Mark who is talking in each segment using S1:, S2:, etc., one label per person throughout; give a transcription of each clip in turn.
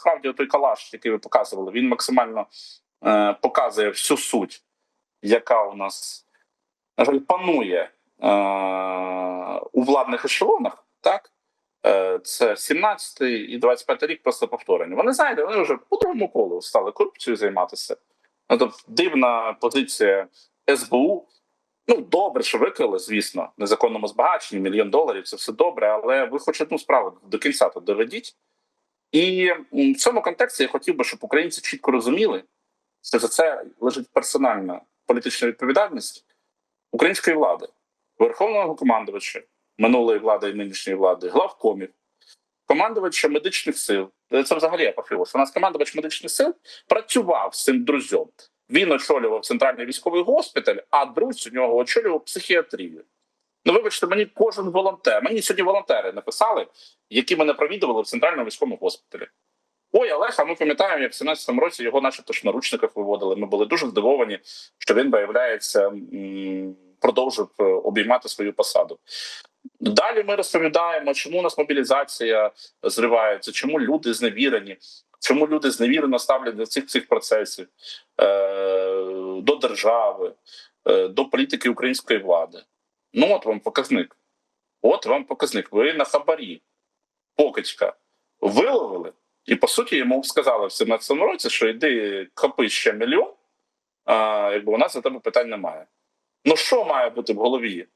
S1: Справді, той калаш, який ви показували, він максимально е, показує всю суть, яка у нас, на жаль, панує е, у владних ешелонах. Так? Е, це 17 і 25 рік просто повторені. Вони знаєте, вони вже по другому колу стали корупцією займатися. Ну, тобто, дивна позиція СБУ. Ну, добре, що викрили, звісно, незаконному збагаченні, мільйон доларів, це все добре, але ви хоч одну справу до кінця то доведіть. І в цьому контексті я хотів би, щоб українці чітко розуміли, що за це лежить персональна політична відповідальність української влади, верховного командувача минулої влади і нинішньої влади, главкомів, командувача медичних сил. Це взагалі апофеоз. У нас командувач медичних сил працював з цим друзем. Він очолював центральний військовий госпіталь, а друзь у нього очолював психіатрію. Ну, вибачте, мені кожен волонтер. Мені сьогодні волонтери написали, які мене провідували в центральному військовому госпіталі. Ой, Олег, ми пам'ятаємо, як в 17-му році його, начебто, ж в наручниках виводили. Ми були дуже здивовані, що він, виявляється, продовжив е, обіймати свою посаду. Далі ми розповідаємо, чому у нас мобілізація зривається, чому люди зневірені, чому люди зневірено ставлять до цих цих процесів е, до держави, е, до політики української влади. Ну, от вам показник. От вам показник. Ви на хабарі покидька виловили, і по суті йому сказали в 17-му році, що йди копи ще мільйон, а, якби у нас за тебе питань немає. Ну що має бути в голові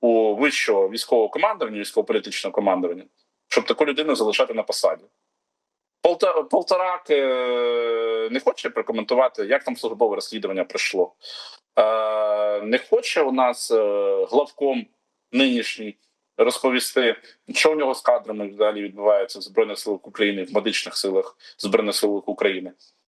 S1: у вищого військового командування, військово-політичного командування, щоб таку людину залишати на посаді? Полторак е, не хоче прокоментувати, як там службове розслідування пройшло. Не хоче у нас е, главком нинішній розповісти, що у нього з кадрами взагалі відбувається в Збройних силах України, в медичних силах Збройних сил України.